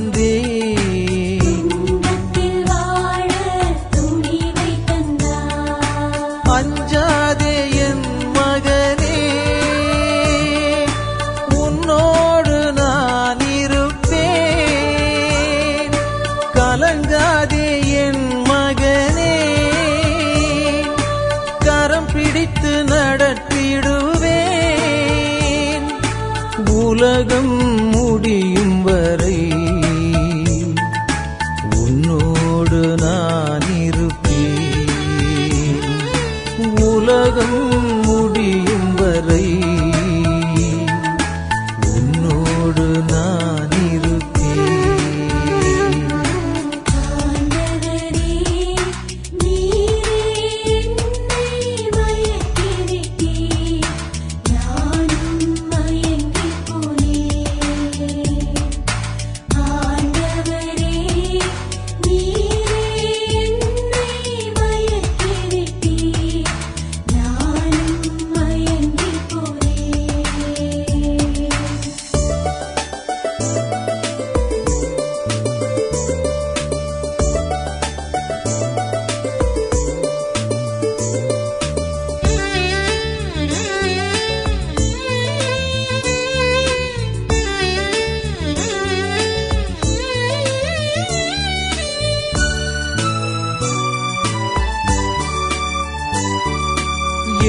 தந்தே அஞ்சாதே என் மகனே உன்னோடு நான் இருப்பேன். கலங்காதே என் மகனே கரம் பிடித்து நடத்திடுவேன். உலகம் உலகம் முடியும் வரை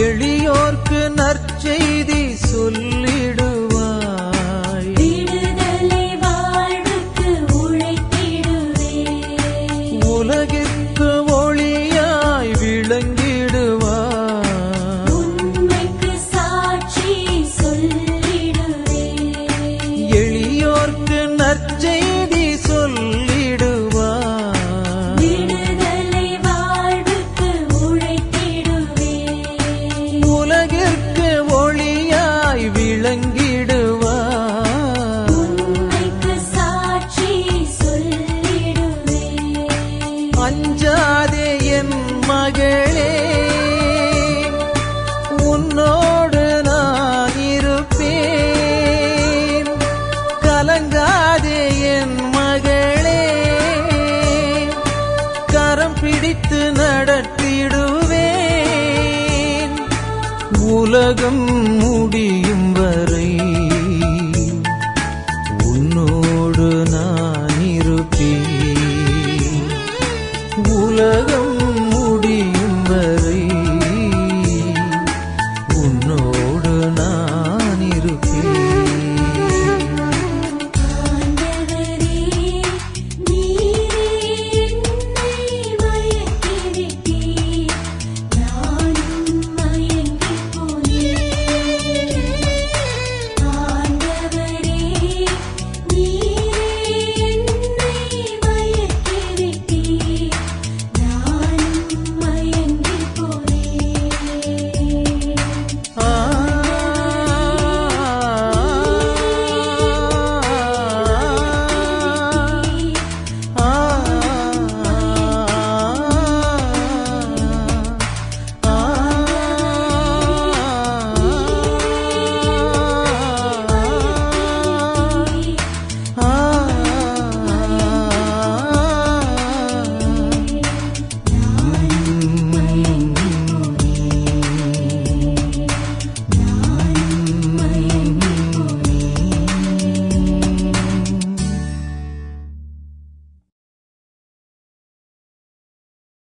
எளியோர்க்கு நற்செய் உலகம் முடியும் வரை உன்னோடு நான் இருப்பேன். உலகம்